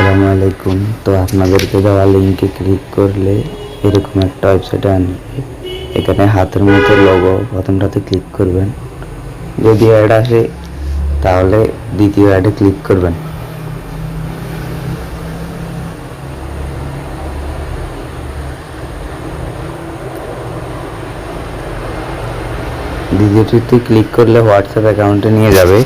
আসসালামু আলাইকুম। তো আপনাদেরকে দেওয়া লিঙ্কে ক্লিক করলে এরকম একটা ওয়েবসাইটে আনবে। এখানে হাতের মতো লোগো প্রথমটাতে ক্লিক করবেন। যদি অ্যাড আসে, তাহলে দ্বিতীয় অ্যাডে ক্লিক করবেন। দ্বিতীয়টিতে ক্লিক করলে হোয়াটসঅ্যাপ অ্যাকাউন্টে নিয়ে যাবে।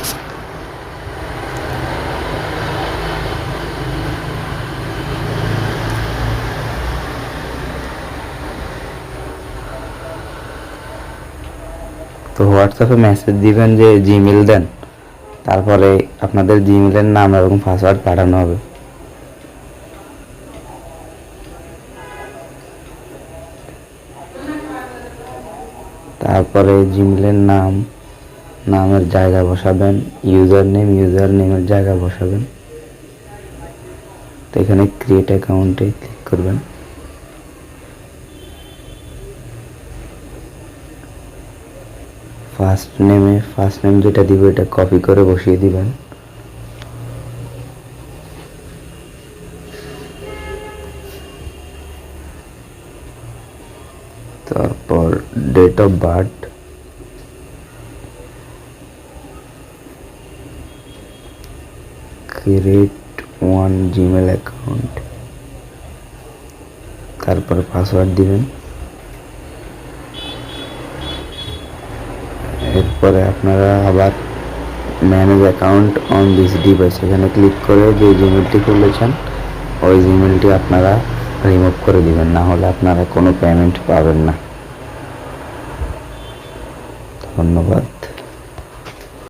তো হোয়াটসঅ্যাপে মেসেজ দিবেন যে জিমেল দেন। তারপরে আপনাদের জিমেলের নাম এবং পাসওয়ার্ড পাঠানো হবে। তারপরে জিমেলের নাম, নামের জায়গা বসাবেন ইউজার নেম ইউজার নেমের জায়গা বসাবেন। তো এখানে ক্রিয়েট অ্যাকাউন্টে ক্লিক করবেন। ফার্স্ট নেমে ফার্স্ট নেম যেটা দিব, এটা কপি করে বসিয়ে দিবেন। তারপর date of birth create one Gmail account তারপর পাসওয়ার্ড দিবেন। এরপরে আপনারা আবার manage account on this device এখানে ক্লিক করে যে জিমেলটি খুলেছেন, ওই জিমেলটি আপনারা রিমুভ করে দিবেন, না হলে আপনারা কোনো পেমেন্ট পাবেন না। ধন্যবাদ।